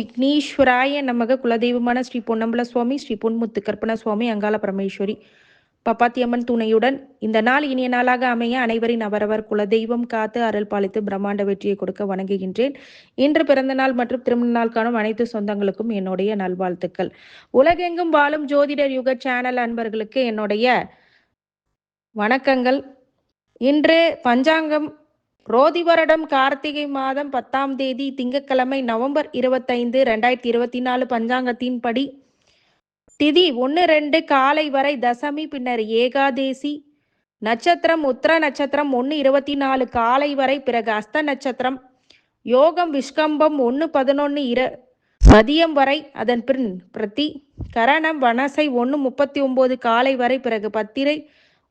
விக்னேஸ்வராய நமக குலதெய்வமான ஸ்ரீ பொன்னம்பல சுவாமி ஸ்ரீ பொன்முத்து கற்பன சுவாமி அங்காள பரமேஸ்வரி. பப்பாத்தியம்மன் துணையுடன் இந்த நாள் இனிய நாளாக அமைய அனைவரின் அவரவர் குலதெய்வம் காத்து அருள் பாலித்து பிரம்மாண்ட வெற்றியை கொடுக்க வணங்குகின்றேன். இன்று பிறந்த நாள் மற்றும் திருமண நாள் காணும் அனைத்து சொந்தங்களுக்கும் என்னுடைய நல்வாழ்த்துக்கள். உலகெங்கும் வாழும் ஜோதிடர் யுக சேனல் அன்பர்களுக்கு என்னுடைய வணக்கங்கள். இன்று பஞ்சாங்கம் ரோதி வருடம் கார்த்திகை மாதம் பத்தாம் தேதி திங்கட்கிழமை நவம்பர் இருபத்தைந்து ரெண்டாயிரத்தி இருபத்தி நாலு பஞ்சாங்கத்தின்படி திதி ஒன்று ரெண்டு காலை வரை தசமி பின்னர் ஏகாதேசி. நட்சத்திரம் உத்திர நட்சத்திரம் ஒன்று இருபத்தி நாலு காலை வரை பிறகு அஸ்த நட்சத்திரம். யோகம் விஷ்கம்பம் ஒன்று பதினொன்று இர மதியம் வரை அதன் பின் பிரதி கரணம் வனசை ஒன்று முப்பத்தி ஒம்பது காலை வரை பிறகு பத்திரை.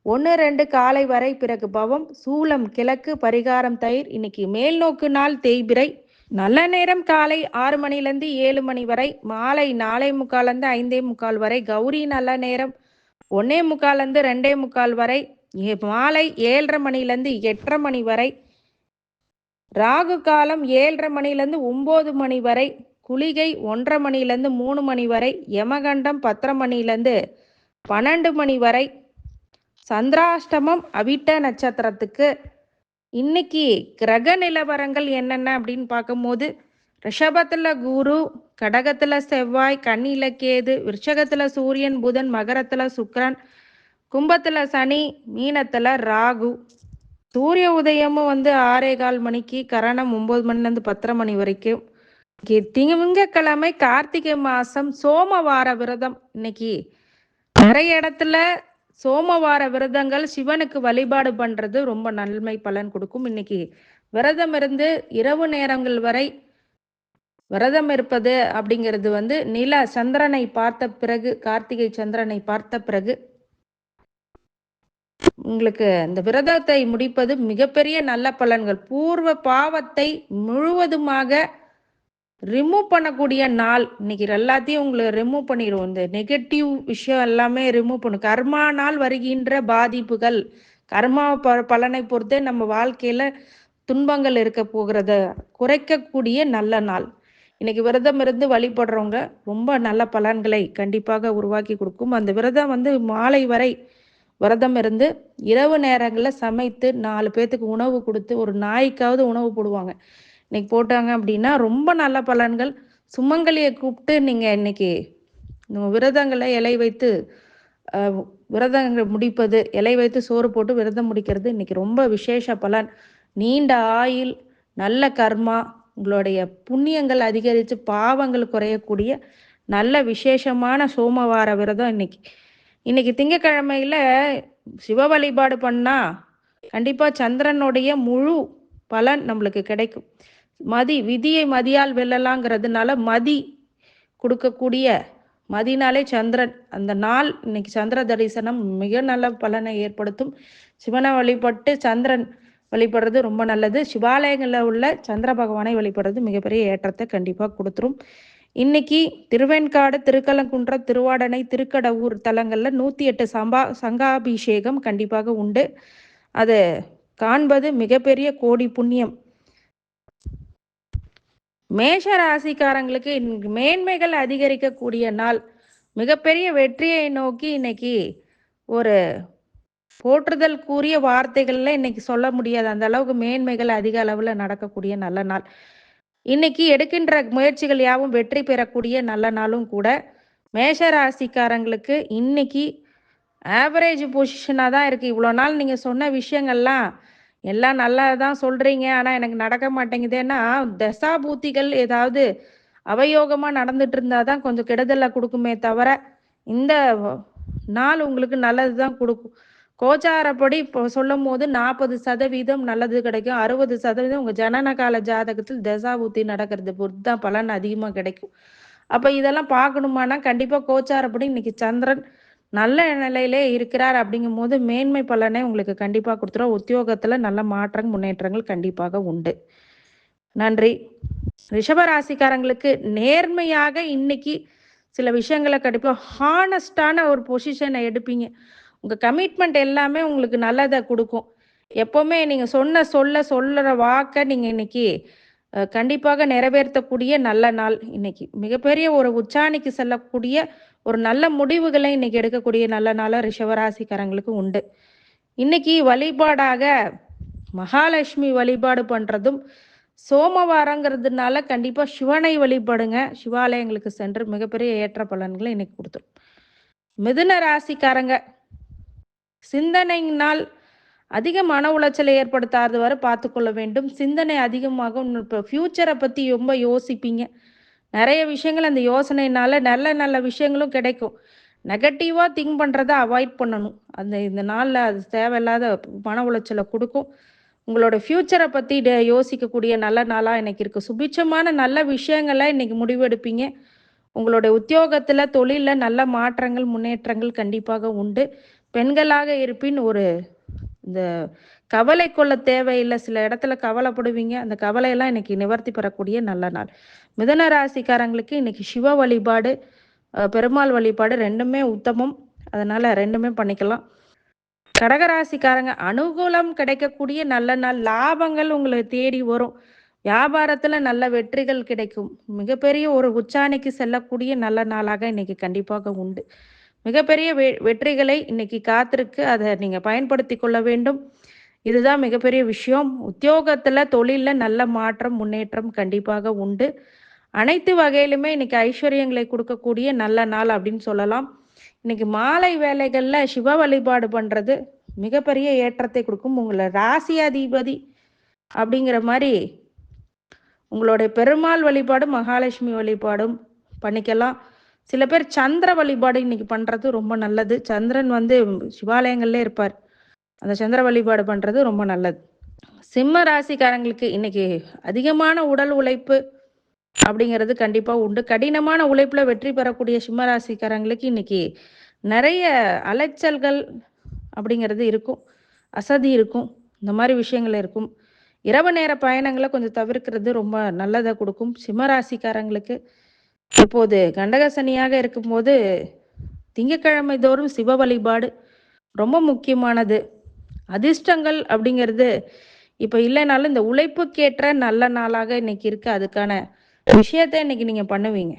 ஒன்று ரெண்டு காலை வரை பிறகு பவம் சூளம் கிழக்கு பரிகாரம் தயிர் இன்னைக்கு மேல் நோக்கு நாள் தேய்பிரை. நல்ல நேரம் காலை ஆறு மணிலேருந்து ஏழு மணி வரை மாலை நாலே முக்கால்லேருந்து ஐந்தே முக்கால் வரை கௌரி நல்ல நேரம். ஒன்னே முக்கால்லேருந்து ரெண்டே முக்கால் வரை மாலை ஏழரை மணிலேருந்து எட்டரை மணி வரை. ராகு காலம் ஏழரை மணிலேருந்து ஒம்பது மணி வரை குளிகை ஒன்றரை மணிலேருந்து மூணு மணி வரை யமகண்டம் பத்தரை மணிலேருந்து பன்னெண்டு மணி வரை சந்திராஷ்டமம் அவிட்ட நட்சத்திரத்துக்கு. இன்னைக்கு கிரக நிலவரங்கள் என்னென்ன அப்படின்னு பார்க்கும்போது ரிஷபத்தில் குரு கடகத்தில் செவ்வாய் கண்ணில கேது விருஷகத்தில் சூரியன் புதன் மகரத்தில் சுக்கரன் கும்பத்தில் சனி மீனத்தில் ராகு. சூரிய உதயமும் வந்து ஆறே கால் மணிக்கு கரணம் ஒம்பது மணிலேருந்து பத்தரை மணி வரைக்கும். திங்கக்கிழமை கார்த்திகை மாதம் சோமவார விரதம். இன்னைக்கு நிறைய இடத்துல சோமவார விரதங்கள் சிவனுக்கு வழிபாடு பண்றது ரொம்ப நன்மை பலன் கொடுக்கும். இன்னைக்கு விரதம் இருந்து இரவு நேரங்கள் வரை விரதம் இருப்பது அப்படிங்கிறது வந்து நில சந்திரனை பார்த்த பிறகு கார்த்திகை சந்திரனை பார்த்த பிறகு உங்களுக்கு இந்த விரதத்தை முடிப்பது மிகப்பெரிய நல்ல பலன்கள். பூர்வ பாவத்தை முழுவதுமாக ரிமூவ் பண்ணக்கூடிய நாள் இன்னைக்கு எல்லாத்தையும் உங்களை ரிமூவ் பண்ணிடும் இந்த நெகட்டிவ் விஷயம் எல்லாமே ரிமூவ் பண்ணும். கர்மா நாள் வருகின்ற பாதிப்புகள் கர்மா ப பலனை பொறுத்தே நம்ம வாழ்க்கையில துன்பங்கள் இருக்க போகிறத. குறைக்கக்கூடிய நல்ல நாள். இன்னைக்கு விரதம் இருந்து வழிபடுறவங்க ரொம்ப நல்ல பலன்களை கண்டிப்பாக உருவாக்கி கொடுக்கும். அந்த விரதம் வந்து மாலை வரை விரதம் இருந்து இரவு நேரங்களில் சமைத்து நாலு பேத்துக்கு உணவு கொடுத்து ஒரு நாய்க்காவது உணவு போடுவாங்க. இன்னைக்கு போட்டாங்க அப்படின்னா ரொம்ப நல்ல பலன்கள். சுமங்கலியை கூப்பிட்டு நீங்கள் இன்னைக்கு விரதங்களை இலை வைத்து விரதங்கள் முடிப்பது இலை வைத்து சோறு போட்டு விரதம் முடிக்கிறது இன்னைக்கு ரொம்ப விசேஷ பலன். நீண்ட ஆயில் நல்ல கர்மா உங்களுடைய புண்ணியங்கள் அதிகரித்து பாவங்கள் குறையக்கூடிய நல்ல விசேஷமான சோமவார விரதம் இன்னைக்கு. இன்னைக்கு திங்கக்கிழமையில சிவ வழிபாடு பண்ணா கண்டிப்பா சந்திரனுடைய முழு பலன் நம்மளுக்கு கிடைக்கும். மதி விதியை மதியால் வெல்லலாங்கிறதுனால மதி கொடுக்கக்கூடிய மதினாலே சந்திரன். அந்த நாள் இன்னைக்கு சந்திர தரிசனம் மிக நல்ல பலனை ஏற்படுத்தும். சிவனை வழிபட்டு சந்திரன் வழிபடுறது ரொம்ப நல்லது. சிவாலயங்களில் உள்ள சந்திர பகவானை வழிபடுறது மிகப்பெரிய ஏற்றத்தை கண்டிப்பாக கொடுத்துரும். இன்னைக்கு திருவெண்காடு திருக்கலங்குன்றம் திருவாடனை திருக்கடவூர் தலங்களில் நூற்றி எட்டு சம்பா சங்காபிஷேகம் கண்டிப்பாக உண்டு. அது காண்பது மிகப்பெரிய கோடி புண்ணியம். மேஷ ராசிக்காரங்களுக்கு மேன்மைகள் அதிகரிக்கக்கூடிய நாள். மிகப்பெரிய வெற்றியை நோக்கி இன்னைக்கு ஒரு போற்றுதல் கூறிய வார்த்தைகள்ல இன்னைக்கு சொல்ல முடியாது. அந்த அளவுக்கு மேன்மைகள் அதிக அளவுல நடக்கக்கூடிய நல்ல நாள். இன்னைக்கு எடுக்கின்ற முயற்சிகள் யாவும் வெற்றி பெறக்கூடிய நல்ல நாளும் கூட மேஷ ராசிக்காரங்களுக்கு இன்னைக்கு ஆவரேஜ் பொசிஷனாக தான் இருக்குது இவ்வளோ நாள் நீங்கள் சொன்ன விஷயங்கள்லாம் எல்லாம் நல்லா தான் சொல்கிறீங்க ஆனால் எனக்கு நடக்க மாட்டேங்குதுன்னா தசாபூத்திகள் ஏதாவது அவயோகமாக நடந்துட்டு இருந்தாதான் கொஞ்சம் கெடுதல கொடுக்குமே தவிர இந்த நாள் உங்களுக்கு நல்லது தான் கொடுக்கும். கோச்சாரப்படி இப்போ சொல்லும் போது நாற்பது சதவீதம் நல்லது கிடைக்கும். அறுபது சதவீதம் உங்கள் ஜனன கால ஜாதகத்தில் தசாபூத்தி நடக்கிறது பொறுத்து தான் பலன் அதிகமாக கிடைக்கும். அப்போ இதெல்லாம் பார்க்கணுமானா கண்டிப்பாக கோச்சாரப்படி இன்னைக்கு சந்திரன் நல்ல நிலையிலே இருக்கிறார் அப்படிங்கும் போது மேன்மை பலனை உங்களுக்கு கண்டிப்பாக கொடுத்துரும். உத்தியோகத்தில் நல்ல மாற்றங்கள் முன்னேற்றங்கள் கண்டிப்பாக உண்டு. நன்றி. ரிஷபராசிக்காரங்களுக்கு நேர்மையாக இன்னைக்கு சில விஷயங்களை கண்டிப்பாக ஹானஸ்டான ஒரு பொசிஷனை எடுப்பீங்க. உங்கள் கமிட்மெண்ட் எல்லாமே உங்களுக்கு நல்லதை கொடுக்கும். எப்போவுமே நீங்கள் சொன்ன சொல்ல சொல்லுற வாக்கை நீங்கள் இன்னைக்கு கண்டிப்பாக நிறைவேற்றக்கூடிய நல்ல நாள் இன்னைக்கு. மிகப்பெரிய ஒரு உச்சாணிக்கு செல்லக்கூடிய ஒரு நல்ல முடிவுகளை இன்னைக்கு எடுக்கக்கூடிய நல்ல நாளாக ரிஷவராசிக்காரங்களுக்கு உண்டு. இன்னைக்கு வழிபாடாக மகாலட்சுமி வழிபாடு பண்ணுறதும் சோமவாரங்கிறதுனால கண்டிப்பாக சிவனை வழிபடுங்க. சிவாலயங்களுக்கு சென்று மிகப்பெரிய ஏற்ற பலன்களை இன்னைக்கு கொடுத்துரும். மிதுன ராசிக்காரங்க சிந்தனையினால் அதிக மன உளைச்சலை ஏற்படுத்தாத வரை பார்த்துக்கொள்ள வேண்டும். சிந்தனை அதிகமாகும். இப்போ ஃப்யூச்சரை பற்றி ரொம்ப யோசிப்பீங்க. நிறைய விஷயங்கள் அந்த யோசனைனால நல்ல நல்ல விஷயங்களும் கிடைக்கும். நெகட்டிவாக திங்க் பண்ணுறதை அவாய்ட் பண்ணணும். அந்த இந்த நாளில் அது தேவையில்லாத மன உளைச்சலை கொடுக்கும். உங்களோட ஃப்யூச்சரை பற்றி யோசிக்கக்கூடிய நல்ல நாளாக எனக்கு இருக்குது சுபிட்சமான நல்ல விஷயங்களை இன்னைக்கு முடிவெடுப்பீங்க. உங்களுடைய உத்தியோகத்தில் தொழிலில் நல்ல மாற்றங்கள் முன்னேற்றங்கள் கண்டிப்பாக உண்டு. பெண்களாக இருப்பின் ஒரு இந்த கவலை கொள்ள தேவையில்லை. சில இடத்துல கவலைப்படுவீங்க. அந்த கவலையெல்லாம் இன்னைக்கு நிவர்த்தி பெறக்கூடிய நல்ல நாள். மிதன ராசிக்காரங்களுக்கு இன்னைக்கு சிவ வழிபாடு பெருமாள் வழிபாடு ரெண்டுமே உத்தமம். அதனால ரெண்டுமே பண்ணிக்கலாம். கடகராசிக்காரங்க அனுகூலம் கிடைக்கக்கூடிய நல்ல நாள். லாபங்கள் உங்களை தேடி வரும். வியாபாரத்துல நல்ல வெற்றிகள் கிடைக்கும். மிகப்பெரிய ஒரு உச்சாணிக்கு செல்லக்கூடிய நல்ல நாளாக இன்னைக்கு கண்டிப்பாக உண்டு. மிகப்பெரிய வெ வெற்றிகளை இன்னைக்கு காத்திருக்கு. அதை நீங்க பயன்படுத்தி கொள்ள வேண்டும். இதுதான் மிகப்பெரிய விஷயம். உத்தியோகத்துல தொழிலில் நல்ல மாற்றம் முன்னேற்றம் கண்டிப்பாக உண்டு. அனைத்து வகையிலுமே இன்னைக்கு ஐஸ்வர்யங்களை கொடுக்கக்கூடிய நல்ல நாள் அப்படின்னு சொல்லலாம். இன்னைக்கு மாலை வேலைகள்ல சிவ வழிபாடு பண்றது மிகப்பெரிய ஏற்றத்தை கொடுக்கும். உங்களை ராசியாதிபதி அப்படிங்கிற மாதிரி உங்களுடைய பெருமாள் வழிபாடும் மகாலட்சுமி வழிபாடும் பண்ணிக்கலாம். சில பேர் சந்திர வழிபாடு இன்னைக்கு பண்றது ரொம்ப நல்லது. சந்திரன் வந்து சிவாலயங்கள்ல இருப்பார். அந்த சந்திர வழிபாடு பண்றது ரொம்ப நல்லது. சிம்ம ராசிக்காரங்களுக்கு இன்னைக்கு அதிகமான உடல் உழைப்பு அப்படிங்கிறது கண்டிப்பா உண்டு. கடினமான உழைப்புல வெற்றி பெறக்கூடிய சிம்ம ராசிக்காரங்களுக்கு இன்னைக்கு நிறைய அலைச்சல்கள் அப்படிங்கிறது இருக்கும். அசதி இருக்கும். இந்த மாதிரி விஷயங்கள் இருக்கும். இரவு நேர பயணங்களை கொஞ்சம் தவிர்க்கிறது ரொம்ப நல்லதை கொடுக்கும். சிம்ம ராசிக்காரங்களுக்கு இப்போது கண்டக சனியாக இருக்கும்போது திங்கட்கிழமை தோறும் சிவ வழிபாடு ரொம்ப முக்கியமானது. அதிர்ஷ்டங்கள் அப்படிங்கிறது இப்போ இல்லைனாலும் இந்த உழைப்புக்கேற்ற நல்ல நாளாக இன்னைக்கு இருக்கு. அதுக்கான விஷயத்தை இன்னைக்கு நீங்க பண்ணுவீங்க.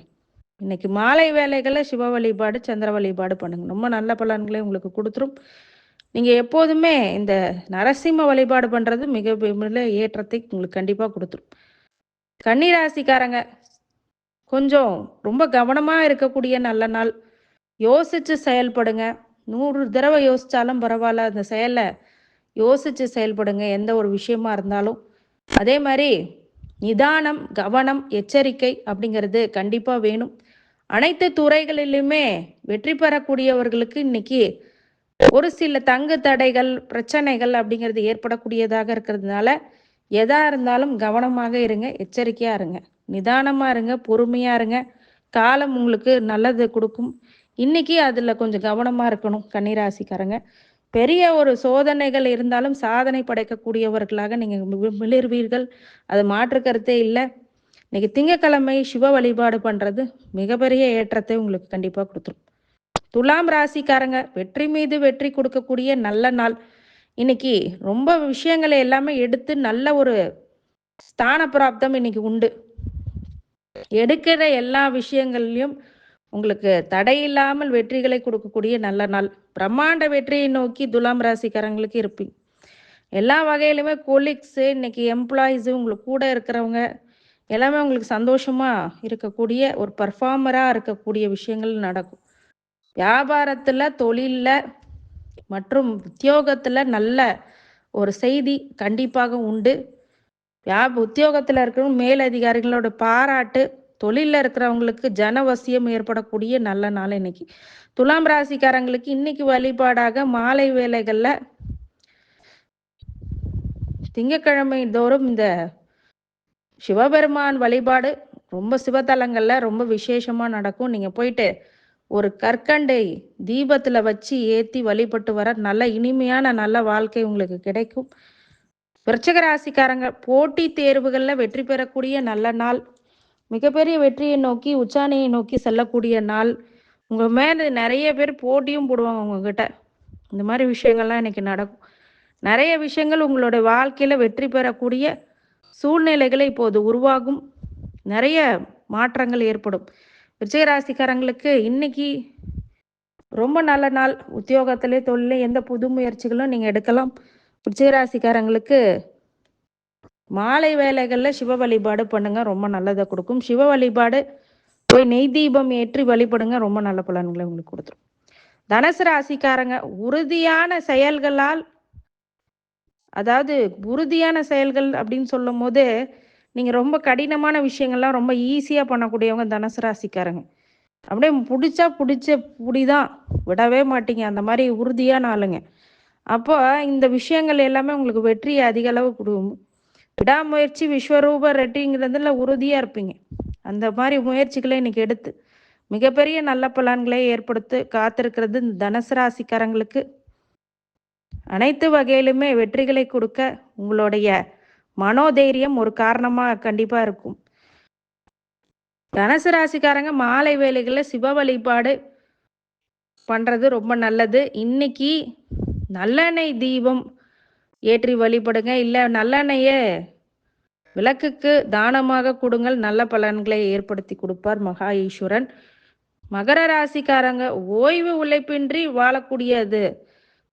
இன்னைக்கு மாலை வேலைகளை சிவ வழிபாடு சந்திர வழிபாடு பண்ணுங்க. ரொம்ப நல்ல பலன்களை உங்களுக்கு கொடுத்துரும். நீங்க எப்போதுமே இந்த நரசிம்ம வழிபாடு பண்றது மிக மிக ஏற்றத்தை உங்களுக்கு கண்டிப்பா கொடுத்துரும். கன்னிராசிக்காரங்க கொஞ்சம் ரொம்ப கவனமாக இருக்கக்கூடிய நல்ல நாள். யோசிச்சு செயல்படுங்க. நூறு தடவை யோசித்தாலும் பரவாயில்ல அந்த செயலை யோசிச்சு செயல்படுங்க எந்த ஒரு விஷயமா இருந்தாலும். அதே மாதிரி நிதானம் கவனம் எச்சரிக்கை அப்படிங்கிறது கண்டிப்பாக வேணும். அனைத்து துறைகளிலுமே வெற்றி பெறக்கூடியவர்களுக்கு இன்னைக்கு ஒரு சில தங்கு தடைகள் பிரச்சனைகள் அப்படிங்கிறது ஏற்படக்கூடியதாக இருக்கிறதுனால எதா இருந்தாலும் கவனமாக இருங்க எச்சரிக்கையாக இருங்க. நிதானமாக இருங்க பொறுமையாக இருங்க. காலம் உங்களுக்கு நல்லது கொடுக்கும். இன்னைக்கு அதில் கொஞ்சம் கவனமாக இருக்கணும் கன்னிராசிக்காரங்க. பெரிய ஒரு சோதனைகள் இருந்தாலும் சாதனை படைக்கக்கூடியவர்களாக நீங்கள் மி- மிளிர்வீர்கள். அது மாற்று கருத்தே இல்லை. இன்னைக்கு திங்கட்கிழமை சிவ வழிபாடு பண்ணுறது மிகப்பெரிய ஏற்றத்தை உங்களுக்கு கண்டிப்பாக கொடுத்துரும். துலாம் ராசிக்காரங்க வெற்றி மீது வெற்றி கொடுக்கக்கூடிய நல்ல நாள். இன்னைக்கு ரொம்ப விஷயங்களை எல்லாமே எடுத்து நல்ல ஒரு ஸ்தான பிராப்தம் இன்னைக்கு உண்டு. எடுக்கிற எல்லா விஷயங்கள்லையும் உங்களுக்கு தடையில்லாமல் வெற்றிகளை கொடுக்கக்கூடிய நல்ல நாள். பிரம்மாண்ட வெற்றியை நோக்கி துலாம் ராசிக்காரங்களுக்கு இருப்பீங்க. எல்லா வகையிலுமே கொலீக்ஸு இன்னைக்கு எம்ப்ளாயீஸு உங்களுக்கு கூட இருக்கிறவங்க எல்லாமே உங்களுக்கு சந்தோஷமா இருக்கக்கூடிய ஒரு பர்ஃபார்மராக இருக்கக்கூடிய விஷயங்கள் நடக்கும். வியாபாரத்தில் தொழிலில் மற்றும் உத்தியோகத்தில் நல்ல ஒரு செய்தி கண்டிப்பாக உண்டு. வியாப உத்தியோகத்தில் இருக்கிறவங்க மேலதிகாரிகளோட பாராட்டு தொழிலில் இருக்கிறவங்களுக்கு ஜனவசியம் ஏற்படக்கூடிய நல்ல நாள் இன்னைக்கு. துலாம் ராசிக்காரங்களுக்கு இன்னைக்கு வழிபாடாக மாலை வேலைகளில் திங்கட்கிழமை தோறும் இந்த சிவபெருமான் வழிபாடு ரொம்ப சிவத்தலங்களில் ரொம்ப விசேஷமாக நடக்கும். நீங்கள் போயிட்டு ஒரு கற்கண்டை தீபத்தில் வச்சு ஏற்றி வழிபட்டு வர நல்ல இனிமையான நல்ல வாழ்க்கை உங்களுக்கு கிடைக்கும். விருச்சிக ராசிக்காரங்க போட்டி தேர்வுகளில் வெற்றி பெறக்கூடிய நல்ல நாள். மிகப்பெரிய வெற்றியை நோக்கி உச்சாணியை நோக்கி செல்லக்கூடிய நாள். உங்க மேல நிறைய பேர் போட்டியும் போடுவாங்க உங்ககிட்ட. இந்த மாதிரி விஷயங்கள்லாம் இன்னைக்கு நடக்கும். நிறைய விஷயங்கள் உங்களோட வாழ்க்கையில வெற்றி பெறக்கூடிய சூழ்நிலைகளை இப்போது உருவாகும். நிறைய மாற்றங்கள் ஏற்படும். விஜயராசிக்காரங்களுக்கு இன்னைக்கு ரொம்ப நல்ல நாள். உத்தியோகத்திலே தொழிலே எந்த புது முயற்சிகளும் நீங்கள் எடுக்கலாம். ராசிக்காரங்களுக்கு மாலை வேலைகளில் சிவ வழிபாடு பண்ணுங்க ரொம்ப நல்லதை கொடுக்கும். சிவ வழிபாடு போய் நெய் தீபம் ஏற்றி வழிபடுங்க ரொம்ப நல்ல பலன்களை உங்களுக்கு கொடுத்துரும். தனுசு ராசிக்காரங்க உறுதியான செயல்களால் அதாவது உறுதியான செயல்கள் அப்படின்னு சொல்லும் போது நீங்கள் ரொம்ப கடினமான விஷயங்கள்லாம் ரொம்ப ஈஸியாக பண்ணக்கூடியவங்க தனுசு ராசிக்காரங்க. அப்படியே பிடிச்சா பிடிச்ச புடிதான். விடவே மாட்டீங்க. அந்த மாதிரி உறுதியான ஆளுங்க. அப்போ இந்த விஷயங்கள் எல்லாமே உங்களுக்கு வெற்றியை அதிக அளவு கொடுக்கும். விடாமுயற்சி விஸ்வரூப ரெட்டிங்கிறதுல உறுதியாக இருப்பீங்க. அந்த மாதிரி முயற்சிகளை இன்னைக்கு எடுத்து மிகப்பெரிய நல்ல பலன்களை ஏற்படுத்த காத்திருக்கிறது இந்த தனுசு ராசிக்காரங்களுக்கு. அனைத்து வகையிலுமே வெற்றிகளை கொடுக்க உங்களுடைய மனோதைரியம் ஒரு காரணமாக கண்டிப்பாக இருக்கும். தனுசு ராசிக்காரங்க மாலை வேலைகளில் சிவ வழிபாடு பண்ணுறது ரொம்ப நல்லது. இன்னைக்கு நல்லெண்ணெய் தீபம் ஏற்றி வழிபடுங்க. இல்லை நல்லெண்ணெயை விளக்குக்கு தானமாக கொடுங்கள். நல்ல பலன்களை ஏற்படுத்தி கொடுப்பார் மகா ஈஸ்வரன். மகர ராசிக்காரங்க ஓய்வு உழைப்பின்றி வாழக்கூடியது.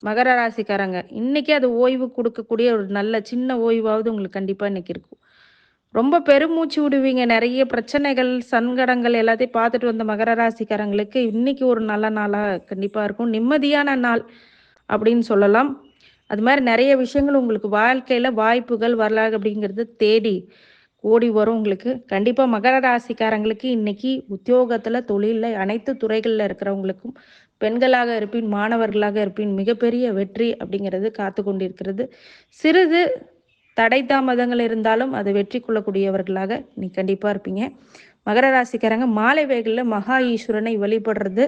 மகர ராசிக்காரங்க இன்னைக்கு அது ஓய்வு கொடுக்கக்கூடிய ஒரு நல்ல சின்ன ஓய்வாவது உங்களுக்கு கண்டிப்பாக இன்னைக்கு இருக்கும். ரொம்ப பெருமூச்சு விடுவீங்க. நிறைய பிரச்சனைகள் சங்கடங்கள் எல்லாத்தையும் பார்த்துட்டு வந்த மகர ராசிக்காரங்களுக்கு இன்னைக்கு ஒரு நல்ல நாளாக கண்டிப்பாக இருக்கும். நிம்மதியான நாள். அப்படின்னு சொல்லலாம். அது மாதிரி நிறைய விஷயங்கள் உங்களுக்கு வாழ்க்கையில் வாய்ப்புகள் வரலாறு அப்படிங்கிறது தேடி ஓடி வரும் உங்களுக்கு. கண்டிப்பாக மகர ராசிக்காரங்களுக்கு இன்னைக்கு உத்தியோகத்தில் தொழிலில் அனைத்து துறைகளில் இருக்கிறவங்களுக்கும் பெண்களாக இருப்பின் மாணவர்களாக இருப்பின் மிகப்பெரிய வெற்றி அப்படிங்கிறது காத்து கொண்டிருக்கிறது. சிறிது தடை தாமதங்கள் இருந்தாலும் அதை வெற்றி கொள்ளக்கூடியவர்களாக நீ கண்டிப்பாக இருப்பீங்க. மகர ராசிக்காரங்க மாலை வேகலில் மகா ஈஸ்வரனை வழிபடுறது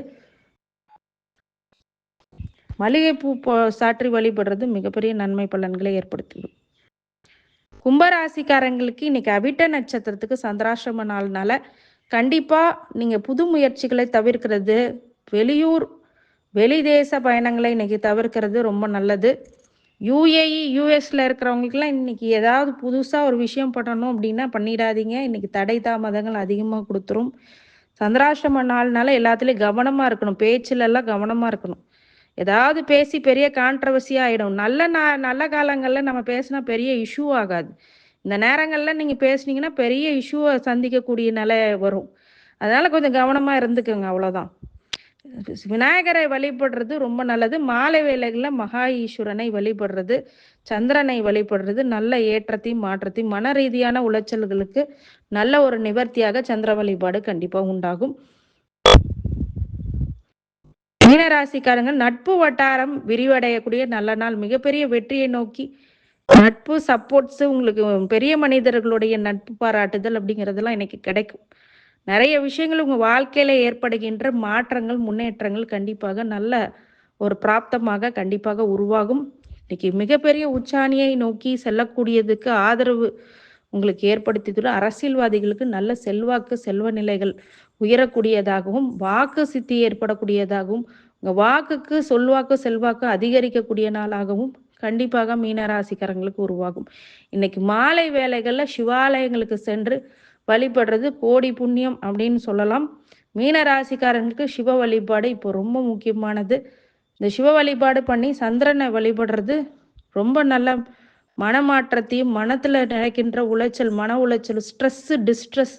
மல்லிகைப்பூ சாற்றி வழிபடுறது மிகப்பெரிய நன்மை பலன்களை ஏற்படுத்திடும் கும்பராசிக்காரங்களுக்கு இன்னைக்கு அவிட்ட நட்சத்திரத்துக்கு சந்திராசிரம நாள்னால கண்டிப்பாக நீங்கள் புது முயற்சிகளை தவிர்க்கிறது வெளியூர் வெளி தேச பயணங்களை இன்னைக்கு தவிர்க்கிறது ரொம்ப நல்லது. யூஏஇ யூஎஸ்ல இருக்கிறவங்களுக்குலாம் இன்னைக்கு ஏதாவது புதுசாக ஒரு விஷயம் பண்ணணும் அப்படின்னா பண்ணிடாதீங்க. இன்னைக்கு தடை தாமதங்கள் அதிகமாக கொடுத்துரும். சந்திராசிரம நாள்னால எல்லாத்துலேயும் கவனமாக இருக்கணும். பேச்சிலெல்லாம் கவனமாக இருக்கணும். ஏதாவது பேசி பெரிய கான்ட்ரவர்சி ஆகிடும் நல்ல நா நல்ல காலங்களில் நம்ம பேசினா பெரிய இஷ்யூ ஆகாது. இந்த நேரங்களில் நீங்கள் பேசுனீங்கன்னா பெரிய இஷ்யூவை சந்திக்கக்கூடிய நிலை வரும். அதனால் கொஞ்சம் கவனமாக இருந்துக்கோங்க அவ்வளோதான் விநாயகரை வழிபடுறது ரொம்ப நல்லது. மாலை வேலைகளில் மகா ஈஸ்வரனை வழிபடுறது சந்திரனை வழிபடுறது நல்ல ஏற்றத்தையும் மாற்றத்தையும் மன ரீதியான உளைச்சல்களுக்கு நல்ல ஒரு நிவர்த்தியாக சந்திர வழிபாடு கண்டிப்பாக உண்டாகும். மீனராசிக்காரங்க நட்பு வட்டாரம் விரிவடையக்கூடிய நல்ல நாள். மிகப்பெரிய வெற்றியை நோக்கி நட்பு சப்போர்ட்ஸ் உங்களுக்கு பெரிய மனிதர்களுடைய நட்பு பாராட்டுதல் அப்படிங்கிறதெல்லாம் இன்னைக்கு கிடைக்கும். நிறைய விஷயங்கள் உங்கள் வாழ்க்கையில ஏற்படுகின்ற மாற்றங்கள் முன்னேற்றங்கள் கண்டிப்பாக நல்ல ஒரு பிராப்தமாக கண்டிப்பாக உருவாகும். இன்னைக்கு மிகப்பெரிய உச்சாணியை நோக்கி செல்லக்கூடியதுக்கு ஆதரவு உங்களுக்கு ஏற்படுத்தி அரசியல்வாதிகளுக்கு நல்ல செல்வாக்கு செல்வ நிலைகள் உயரக்கூடியதாகவும் வாக்கு சித்தி ஏற்படக்கூடியதாகவும் உங்கள் வாக்குக்கு சொல்வாக்கு செல்வாக்கு அதிகரிக்கக்கூடிய நாளாகவும் கண்டிப்பாக மீனராசிக்காரங்களுக்கு உருவாகும். இன்னைக்கு மாலை வேலைகளில் சிவாலயங்களுக்கு சென்று வழிபடுறது கோடி புண்ணியம் அப்படின்னு சொல்லலாம். மீனராசிக்காரங்களுக்கு சிவ வழிபாடு இப்போ ரொம்ப முக்கியமானது. இந்த சிவ வழிபாடு பண்ணி சந்திரனை வழிபடுறது ரொம்ப நல்ல மனமாற்றத்தையும் மனத்தில் நினைக்கின்ற உளைச்சல் மன உளைச்சல் ஸ்ட்ரெஸ்ஸு டிஸ்ட்ரெஸ்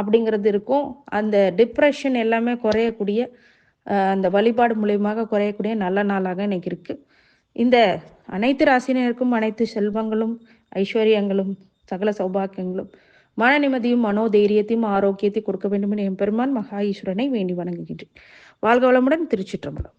அப்படிங்கிறது இருக்கும். அந்த டிப்ரெஷன் எல்லாமே குறையக்கூடிய அந்த வழிபாடு மூலியமாக குறையக்கூடிய நல்ல நாளாக இன்னைக்கு இருக்கு. இந்த அனைத்து ராசினருக்கும் அனைத்து செல்வங்களும் ஐஸ்வர்யங்களும் சகல சௌபாக்கியங்களும் மன நிம்மதியும் மனோதைரியத்தையும் ஆரோக்கியத்தையும் கொடுக்க வேண்டும் என எம்பெருமான் மகா ஈஸ்வரனை வேண்டி வணங்குகின்றேன். வாழ்க வளமுடன் திருச்சிற்றம்பலம்.